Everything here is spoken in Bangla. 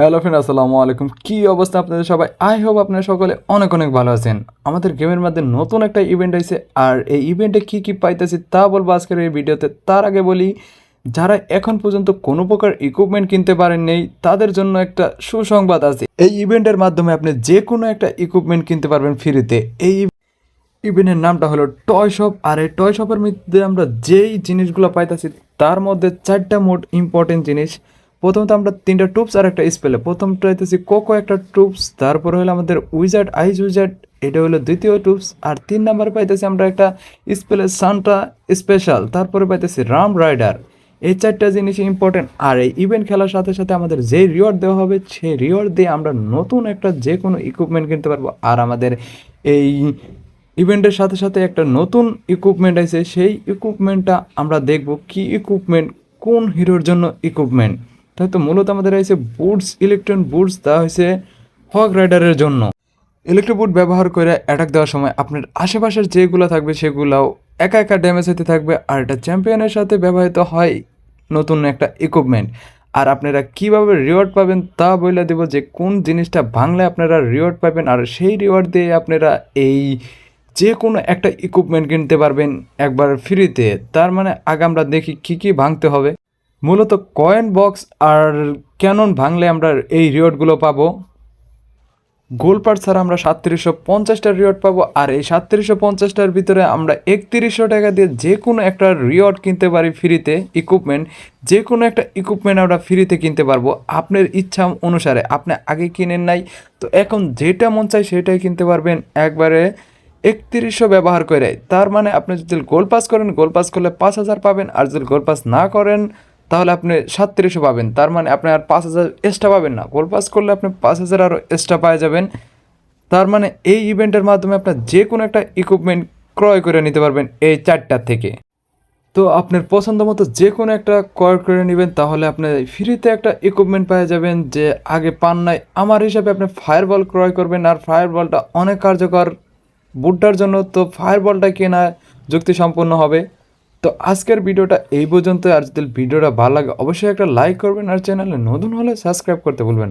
হ্যালো ফ্রেন্ড, আসসালামু আলাইকুম। কি অবস্থা আপনাদের সবাই? আই হোপ আপনারা সকলে অনেক অনেক ভালো আছেন। আমাদের গেমের মধ্যে নতুন একটা ইভেন্ট আছে আর এই ইভেন্টে কি কি পাইতেছি তা বলব আজকের এই ভিডিওতে। তার আগে বলি, যারা এখন পর্যন্ত কোনো প্রকার ইকুইপমেন্ট কিনতে পারেন নেই, তাদের জন্য একটা সুসংবাদ আছে। এই ইভেন্টের মাধ্যমে আপনি যে কোনো একটা ইকুইপমেন্ট কিনতে পারবেন ফ্রিতে এই ইভেন্টের নামটা হলো টয় শপ আর এই টয় শপের মধ্যে আমরা যেই জিনিসগুলো পাইতেছি, তার মধ্যে চারটা মোট ইম্পর্টেন্ট জিনিস। প্রথমত আমরা তিনটা টুপস আর একটা স্পেলে। প্রথমটা হইতেছি কোকো একটা টুপস, তারপরে হলো আমাদের উইজার্ড আইজ উইজার্ড, এটা হলো দ্বিতীয় টুপস, আর তিন নাম্বার পাইতেছি আমরা একটা স্পেলে সান্টা স্পেশাল, তারপরে পাইতেছি রাম রাইডার। এই চারটা জিনিস ইম্পর্টেন্ট আর এই ইভেন্ট খেলার সাথে সাথে আমাদের যে রিওয়ার্ড দেওয়া হবে, সেই রিওয়ার্ড দিয়ে আমরা নতুন একটা যে কোনো ইকুইপমেন্ট কিনতে পারব। আর আমাদের এই ইভেন্টের সাথে সাথে একটা নতুন ইকুইপমেন্ট আছে, সেই ইকুইপমেন্টটা আমরা দেখব কি ইকুইপমেন্ট কোন হিরোর জন্য ইকুইপমেন্ট তাই তো মূলত আমাদের আছে বুটস, ইলেকট্রন বুটস তা হয়েছে হক রাইডারের জন্য। ইলেকট্রিক বুট ব্যবহার করে অ্যাটাক দেওয়ার সময় আপনার আশেপাশের যেগুলো থাকবে সেগুলাও একা একা ড্যামেজ হতে থাকবে আর এটা চ্যাম্পিয়নের সাথে ব্যবহৃত হয় নতুন একটা ইকুইপমেন্ট আর আপনারা কীভাবে রিওয়ার্ড পাবেন তা বলে দেব যে কোন জিনিসটা ভাঙলে আপনারা রিওয়ার্ড পাবেন আর সেই রিওয়ার্ড দিয়ে আপনারা এই যে কোনো একটা ইকুইপমেন্ট কিনতে পারবেন একবার ফ্রিতে তার মানে আগে আমরা দেখি কী কী ভাঙতে হবে। মূলত কয়েন বক্স আর ক্যানন ভাঙলে আমরা এই রিওয়ার্ডগুলো পাবো। গোলপার ছাড়া আমরা সাতত্রিশশো পঞ্চাশটার রিওয়ার্ড পাবো আর এই সাতত্রিশশো পঞ্চাশটার ভিতরে আমরা একত্রিশশো টাকা দিয়ে যে কোনো একটা রিওয়ার্ড কিনতে পারি ফ্রিতে ইকুইপমেন্ট যে কোনো একটা ইকুইপমেন্ট আমরা ফ্রিতে কিনতে পারব। আপনার ইচ্ছা অনুসারে, আপনি আগে কিনেন নাই, তো এখন যেটা মন চায় সেটাই কিনতে পারবেন। একবারে একত্রিশশো ব্যবহার করে। তার মানে আপনি যদি গোল পাস করেন গোল পাস করলে পাঁচ হাজার পাবেন, আর যদি গোল পাস না করেন তাহলে আপনি সাতত্রিশশো পাবেন। তার মানে আপনি আর পাঁচ হাজার এক্সট্রা পাবেন না। গোল পাস করলে আপনি পাঁচ হাজার আরও এক্সট্রা পাওয়া যাবেন। তার মানে এই ইভেন্টের মাধ্যমে আপনার যে কোনো একটা ইকুইপমেন্ট ক্রয় করে নিতে পারবেন এই চারটার থেকে। তো আপনার পছন্দ মতো যে কোনো একটা ক্রয় করে নেবেন, তাহলে আপনি ফ্রিতে একটা ইকুইপমেন্ট পাওয়া যাবেন যে আগে পান নাই। আমার হিসাবে আপনি ফায়ার বল ক্রয় করবেন আর ফায়ার বলটা অনেক কার্যকর। বুটটার জন্য তো ফায়ার বলটা কেনা যুক্তিসম্পন্ন হবে। তো আজকের ভিডিওটা এই পর্যন্ত আর যদি ভিডিওটা ভালো লাগে, অবশ্যই একটা লাইক করবেন আর চ্যানেলে নতুন হলে সাবস্ক্রাইব করতে ভুলবেন না।